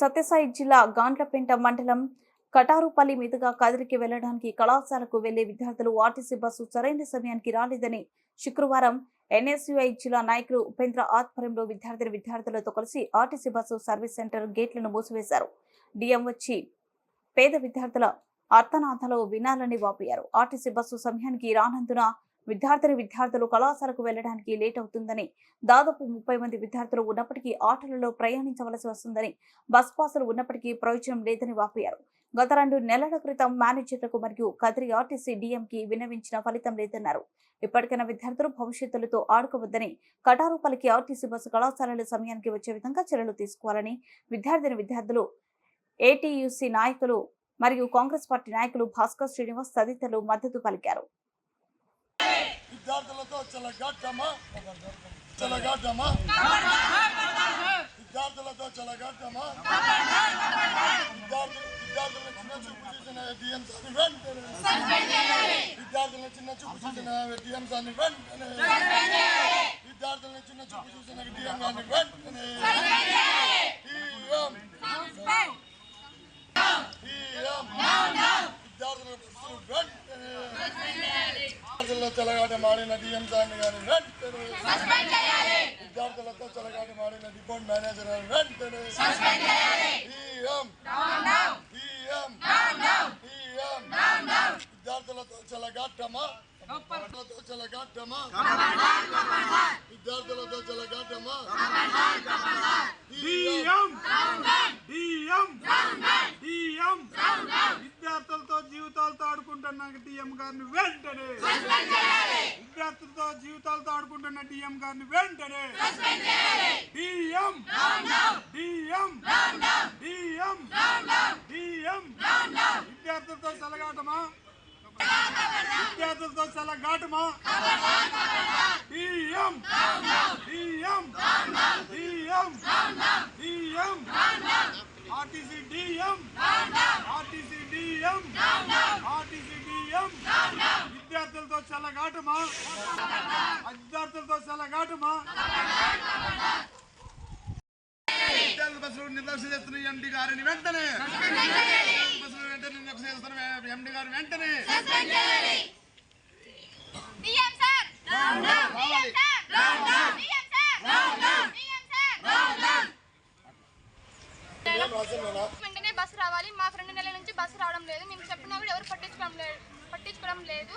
సత్యసాయి జిల్లా గాండ్లపేంట మండలం కటారుపల్లి మీదుగా కదిరికి వెళ్ళడానికి కళాశాలకు వెళ్ళే విద్యార్థులు ఆర్టీసీ బస్సు సరైన సమయానికి రాలేదని శుక్రవారం ఎన్ఎస్యుఐ జిల్లా నాయకులు ఉపేంద్ర ఆధ్వర్యంలో విద్యార్థుల విద్యార్థులతో కలిసి ఆర్టీసీ బస్సు సర్వీస్ సెంటర్ గేట్లను మూసివేశారు. డిఎం వచ్చి పేద విద్యార్థుల అర్థనాథాలు వినాలని వాపోయారు. ఆర్టీసీ బస్సు సమయానికి రానందున విద్యార్థిని విద్యార్థులు కళాశాలకు వెళ్ళడానికి లేట్ అవుతుందని దాదాపు ముప్పై మంది విద్యార్థులు ఉన్నప్పటికీ ఆటోలలో ప్రయాణించవలసి వస్తుందని బస్ పాసులు ఉన్నప్పటికీ ప్రయోజనం లేదని వాపోయారు. గత రెండు నెలల క్రితం మేనేజర్లకు మరియు కదిరి ఆర్టీసీ డిఎంకి విన్నవించిన ఫలితం లేదన్నారు. ఇప్పటికైనా విద్యార్థులు భవిష్యత్తులతో ఆడుకోవద్దని కటారుపల్లికి ఆర్టీసీ బస్సు కళాశాలల సమయానికి వచ్చే విధంగా చర్యలు తీసుకోవాలని విద్యార్థిని విద్యార్థులు ఏటీయూసీ నాయకులు మరియు కాంగ్రెస్ పార్టీ నాయకులు భాస్కర్ శ్రీనివాస్ తదితరులు మద్దతు పలికారు. విద్యార్థులతో చెలగాటమా చెలగాటమా విద్యార్థులతో చెలగాటమా విద్యార్థులు విద్యార్థులను చిన్న చూపు చూసిన డిఎం సార్ని వెంటనే విద్యార్థులను చిన్న చూపు చూసిన డిఎం సార్ని వెంటనే విద్యార్థులను చిన్న చూపు చూసిన డిఎం గారిని వెంటనే డిఎం డిఎం విద్యార్థుల బస్సులు వెంటనే విద్యార్థులతో చెలగాట మాడిన డిఎం సార్ని గారిని వెంటనే విద్యార్థులతో చెలగాట మాడిన డిపోర్ట్ మేనేజర్ గారిని వెంటనే డిఎం డిఎం డిఎం విద్యార్థులతో చెలగాటమా? విద్యార్థులతో చెలగాటమా? విద్యార్థులతో చెలగాటమా డిఎం డిఎం డిఎం డిఎం విద్యార్థులతో జీవితాలతో ఆడుకుంటున్న డిఎం గారిని వెంటనే విద్యార్థులతో జీవితాలతో ఆడుకుంటున్న డిఎం గారిని వెంటనే డిఎం డిఎం డిఎం డిఎం విద్యార్థులతో సెలగాటమా విద్యార్థులతో సెలగాటమా DM DM DM DM RTC DM RTC DM RTC DM విద్యార్థులతో చల్లగాటమా? విద్యార్థులతో చల్లగాటమా? విద్యార్థుల బస్సులు నిర్లక్ష్యం చేస్తున్న ఎండి గారిని వెంటనే. బస్సులు వెంటనే నిర్లక్ష్యం చేస్తున్న ఎండి గారు వెంటనే. వెంటనే బస్సు రావాలి. మాకు రెండు నెలల నుంచి బస్సు రావడం లేదు. మేము చెప్పినా కూడా ఎవరు పట్టించుకోవడం లేదు. పట్టించుకోవడం లేదు.